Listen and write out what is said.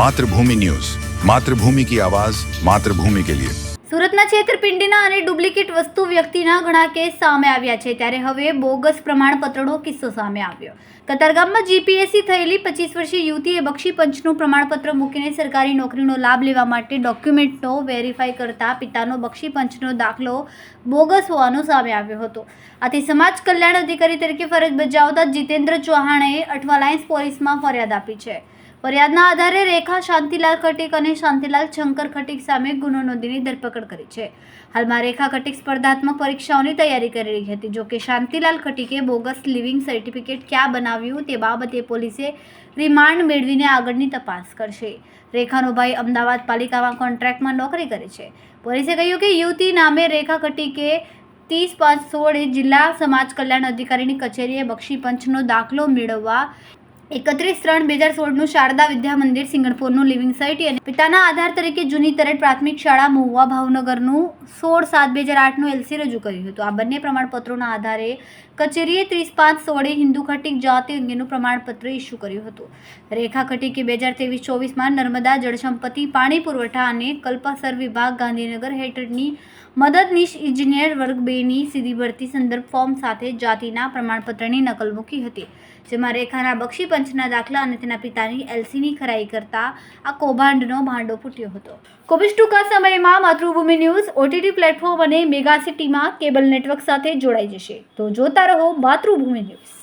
Mathrubhumi news. Mathrubhumi કી આવાજ, માતૃભૂમિ કે લિયે. સુરતના છેતરપિંડીના અને ડુપ્લિકેટ વસ્તુ વ્યક્તિના ઘણા કેસ સામે આવ્યા છે. ત્યારે હવે બોગસ પ્રમાણપત્રનો કિસ્સો સામે આવ્યો. કતારગામમાં જીપીએસસી થયેલી પચીસ વર્ષીય યુવતીએ બક્ષી પંચનું પ્રમાણપત્ર મૂકીને સરકારી નોકરીનો લાભ લેવા માટે ડોક્યુમેન્ટનો વેરીફાઈ કરતા પિતાનો બક્ષી પંચનો દાખલો બોગસ હોવાનો સામે આવ્યો હતો. આથી સમાજ કલ્યાણ અધિકારી તરીકે ફરજ બજાવતા જીતેન્દ્ર ચૌહાણે અઠવાલાયન્સ પોલીસમાં ફરિયાદ આપી છે. ફરિયાદના આધારે રેખા શાંતિલાલ ખટીક અને શાંતિલાલ શંકર ખટીક સામે ગુનો નોંધીની ધરપકડ કરી છે. હાલમાં રેખા ખટીક સ્પર્ધાત્મક પરીક્ષાઓની તૈયારી કરી રહી હતી. જોકે શાંતિલાલ ખટીકે બોગસ લિવિંગ સર્ટિફિકેટ ક્યાં બનાવ્યું તે બાબતે પોલીસે રિમાન્ડ મેળવીને આગળની તપાસ કરશે. રેખાનો ભાઈ અમદાવાદ પાલિકામાં કોન્ટ્રાક્ટમાં નોકરી કરે છે. પોલીસે કહ્યું કે યુવતી નામે રેખા ખટીકે ત્રીસ પાંચ સોળે જિલ્લા સમાજ કલ્યાણ અધિકારીની કચેરીએ બક્ષી પંચનો દાખલો મેળવવા એકત્રીસ ત્રણ બે હજાર સોળનું શારદા વિદ્યા મંદિર સિંગણપુરનું લિવિંગ સોસાયટી અને પિતાના આધાર તરીકે જૂની તરત પ્રાથમિક શાળા મહુવા ભાવનગરનું સોળ સાત બે હજાર આઠનું એલસી રજૂ કર્યું હતું. આ બંને પ્રમાણપત્રોના આધારે કચેરીએ ત્રીસ પાંચ સોળે હિન્દુ ખટીક જાતિ અંગેનું પ્રમાણપત્ર ઇસ્યુ કર્યું હતું. રેખા ખટીકે બે હજાર ત્રેવીસ ચોવીસમાં નર્મદા જળસંપત્તિ, પાણી પુરવઠા અને કલ્પાસર વિભાગ ગાંધીનગર હેઠળની મદદનીશ ઇજનેર વર્ગ બેની સીધી ભરતી સંદર્ભ ફોર્મ સાથે જાતિના પ્રમાણપત્રની નકલ મૂકી હતી, જેમાં રેખાના બક્ષી પંચના દાખલા અને તેના પિતાની એલસીની ખરાઈ કરતા આ કૌભાંડનો ભાંડો ફૂટ્યો હતો. કોવિડ ટૂંકા સમયમાં માતૃભૂમિ ન્યૂઝ, ઓટીટી પ્લેટફોર્મ અને મેગા સિટીમાં કેબલ નેટવર્ક સાથે જોડાઈ જશે. તો જોતા રહો માતૃભૂમિ ન્યૂઝ.